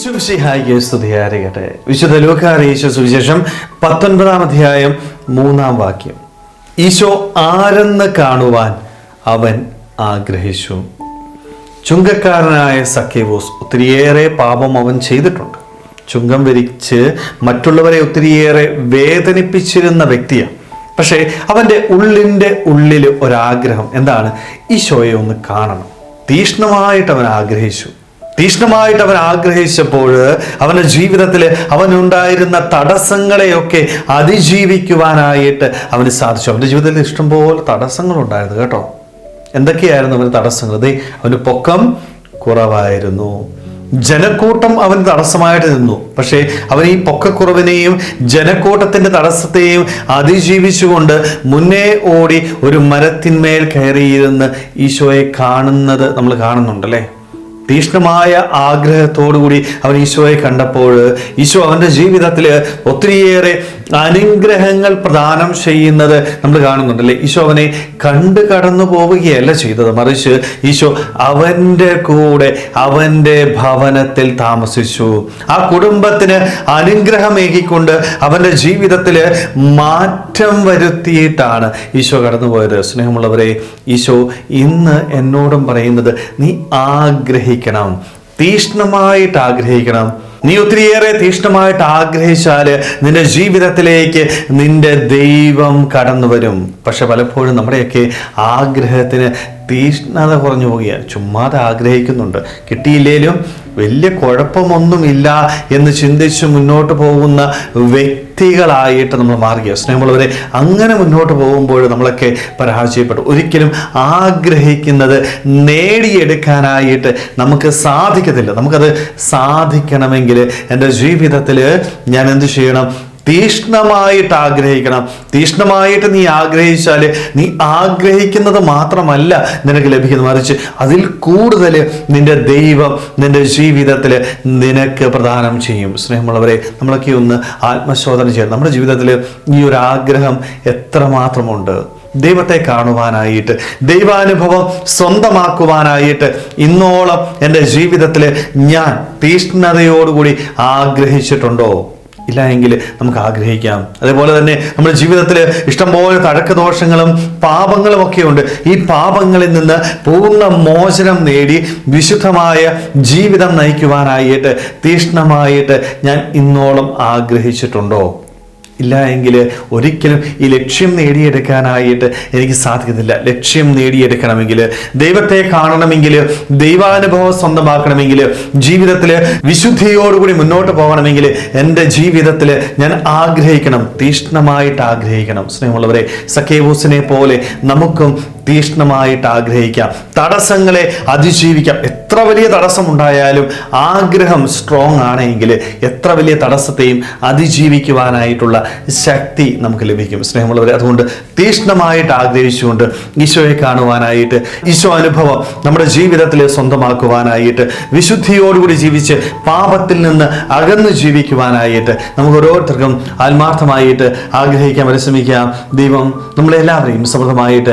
ഈശോമിശിഹായിക്ക് സ്തുതിയായിരിക്കട്ടെ വിശുദ്ധ ലൂക്കാറിയിച്ച സുവിശേഷം പത്തൊൻപതാം അധ്യായം മൂന്നാം വാക്യം. ഈശോ ആരെന്ന് കാണുവാൻ അവൻ ആഗ്രഹിച്ചു. ചുങ്കക്കാരനായ സഖ്യവോസ് ഒത്തിരിയേറെ പാപം അവൻ ചെയ്തിട്ടുണ്ട്. ചുങ്കം വരിച്ച് മറ്റുള്ളവരെ ഒത്തിരിയേറെ വേദനിപ്പിച്ചിരുന്ന വ്യക്തിയാണ് പക്ഷേ അവന്റെ ഉള്ളിന്റെ ഉള്ളിൽ ഒരാഗ്രഹം. എന്താണ്? ഈശോയെ ഒന്ന് കാണണം. തീഷ്ണമായിട്ട് അവൻ ആഗ്രഹിച്ചു. തീഷ്ണമായിട്ട് അവൻ ആഗ്രഹിച്ചപ്പോൾ അവന്റെ ജീവിതത്തിൽ അവനുണ്ടായിരുന്ന തടസ്സങ്ങളെയൊക്കെ അതിജീവിക്കുവാനായിട്ട് അവന് സാധിച്ചു. അവന്റെ ജീവിതത്തിൽ ഇഷ്ടംപോലെ തടസ്സങ്ങളുണ്ടായിരുന്നു കേട്ടോ. എന്തൊക്കെയായിരുന്നു അവന് തടസ്സങ്ങൾ? ദേ അവന് പൊക്കം കുറവായിരുന്നു. ജനക്കൂട്ടം അവന് തടസ്സമായിട്ട് നിന്നു. പക്ഷേ അവൻ ഈ പൊക്കക്കുറവിനെയും ജനക്കൂട്ടത്തിന്റെ തടസ്സത്തെയും അതിജീവിച്ചുകൊണ്ട് മുന്നേ ഓടി ഒരു മരത്തിന്മേൽ കയറിയിരുന്ന് ഈശോയെ കാണുന്നത് നമ്മൾ കാണുന്നുണ്ടല്ലേ? തീഷ്ണമായ ആഗ്രഹത്തോടുകൂടി അവൻ ഈശോയെ കണ്ടപ്പോൾ ഈശോ അവന്റെ ജീവിതത്തിൽ ഒത്തിരിയേറെ അനുഗ്രഹങ്ങൾ പ്രദാനം ചെയ്യുന്നത് നമ്മൾ കാണുന്നുണ്ടല്ലേ? ഈശോ അവനെ കണ്ടു കടന്നു പോവുകയല്ല ചെയ്തത്. മറിച്ച് ഈശോ അവന്റെ കൂടെ അവന്റെ ഭവനത്തിൽ താമസിച്ചു. ആ കുടുംബത്തിന് അനുഗ്രഹമേകിക്കൊണ്ട് അവന്റെ ജീവിതത്തിൽ മാറ്റം വരുത്തിയിട്ടാണ് ഈശോ കടന്നുപോയത്. സ്നേഹമുള്ളവരെ ഈശോ ഇന്ന് എന്നോടും പറയുന്നത് നീ ആഗ്രഹിക്കണം. തീഷ്ണമായിട്ട് ആഗ്രഹിക്കണം. നീ ഒത്തിരിയേറെ തീഷ്ണമായിട്ട് ആഗ്രഹിച്ചാൽ നിന്റെ ജീവിതത്തിലേക്ക് നിന്റെ ദൈവം കടന്നു വരും പക്ഷെ പലപ്പോഴും നമ്മുടെയൊക്കെ ആഗ്രഹത്തിന് തീഷ്ണത കുറഞ്ഞു പോവുകയാണ്. ചുമ്മാതെ ആഗ്രഹിക്കുന്നുണ്ട്. കിട്ടിയില്ലേലും വലിയ കുഴപ്പമൊന്നുമില്ല എന്ന് ചിന്തിച്ച് മുന്നോട്ട് പോകുന്ന വ്യക്തികളായിട്ട് നമ്മൾ മാറുക സ്നേഹമുള്ളവരെ അങ്ങനെ മുന്നോട്ട് പോകുമ്പോൾ നമ്മളൊക്കെ പരാജയപ്പെട്ടു. ഒരിക്കലും ആഗ്രഹിക്കുന്നത് നേടിയെടുക്കാനായിട്ട് നമുക്ക് സാധിക്കത്തില്ല. നമുക്കത് സാധിക്കണമെങ്കിൽ എന്റെ ജീവിതത്തിൽ ഞാൻ എന്ത് ചെയ്യണം? തീഷ്ണമായിട്ട് ആഗ്രഹിക്കണം. തീഷ്ണമായിട്ട് നീ ആഗ്രഹിച്ചാൽ നീ ആഗ്രഹിക്കുന്നത് മാത്രമല്ല നിനക്ക് ലഭിക്കുന്നത്. മറിച്ച് അതിൽ കൂടുതൽ നിന്റെ ദൈവം നിന്റെ ജീവിതത്തിൽ നിനക്ക് പ്രദാനം ചെയ്യും. സ്നേഹമുള്ളവരെ നമ്മളൊക്കെ ഒന്ന് ആത്മശോധന ചെയ്യണം. നമ്മുടെ ജീവിതത്തിൽ ഈ ഒരു ആഗ്രഹം എത്രമാത്രമുണ്ട്? ദൈവത്തെ കാണുവാനായിട്ട് ദൈവാനുഭവം സ്വന്തമാക്കുവാനായിട്ട് ഇന്നോളം എന്റെ ജീവിതത്തിൽ ഞാൻ തീഷ്ണതയോടുകൂടി ആഗ്രഹിച്ചിട്ടുണ്ടോ? ഇല്ല എങ്കിൽ നമുക്ക് ആഗ്രഹിക്കാം. അതേപോലെ തന്നെ നമ്മുടെ ജീവിതത്തിൽ ഇഷ്ടംപോലെ തഴക്ക ദോഷങ്ങളും പാപങ്ങളും ഒക്കെ ഉണ്ട്. ഈ പാപങ്ങളിൽ നിന്ന് പൂർണ മോചനം നേടി വിശുദ്ധമായ ജീവിതം നയിക്കുവാനായിട്ട് തീഷ്ണമായിട്ട് ഞാൻ ഇന്നോളം ആഗ്രഹിച്ചിട്ടുണ്ടോ? ഇല്ല എങ്കിൽ ഒരിക്കലും ഈ ലക്ഷ്യം നേടിയെടുക്കാനായിട്ട് എനിക്ക് സാധിക്കുന്നില്ല. ലക്ഷ്യം നേടിയെടുക്കണമെങ്കിൽ ദൈവത്തെ കാണണമെങ്കിൽ ദൈവാനുഭവം സ്വന്തമാക്കണമെങ്കിൽ ജീവിതത്തിൽ വിശുദ്ധിയോടുകൂടി മുന്നോട്ട് പോകണമെങ്കിൽ എന്റെ ജീവിതത്തിൽ ഞാൻ ആഗ്രഹിക്കണം തീഷ്ണമായിട്ട് ആഗ്രഹിക്കണം. സ്നേഹമുള്ളവരെ സഖേവൂസിനെ പോലെ നമുക്കും തീഷ്ണമായിട്ട് ആഗ്രഹിക്കാം. തടസ്സങ്ങളെ അതിജീവിക്കാം. എത്ര വലിയ തടസ്സം ഉണ്ടായാലും ആഗ്രഹം സ്ട്രോങ് ആണെങ്കിൽ എത്ര വലിയ തടസ്സത്തെയും അതിജീവിക്കുവാനായിട്ടുള്ള ശക്തി നമുക്ക് ലഭിക്കും. സ്നേഹമുള്ളവരെ അതുകൊണ്ട് തീഷ്ണമായിട്ട് ആഗ്രഹിച്ചുകൊണ്ട് ഈശോയെ കാണുവാനായിട്ട് ഈശോ അനുഭവം നമ്മുടെ ജീവിതത്തിൽ സ്വന്തമാക്കുവാനായിട്ട് വിശുദ്ധിയോടുകൂടി ജീവിച്ച് പാപത്തിൽ നിന്ന് അകന്ന് ജീവിക്കുവാനായിട്ട് നമുക്ക് ഓരോരുത്തർക്കും ആത്മാർത്ഥമായിട്ട് ആഗ്രഹിക്കാൻ പരിശ്രമിക്കാം. ദൈവം നമ്മളെല്ലാവരെയും സമൃദ്ധമായിട്ട്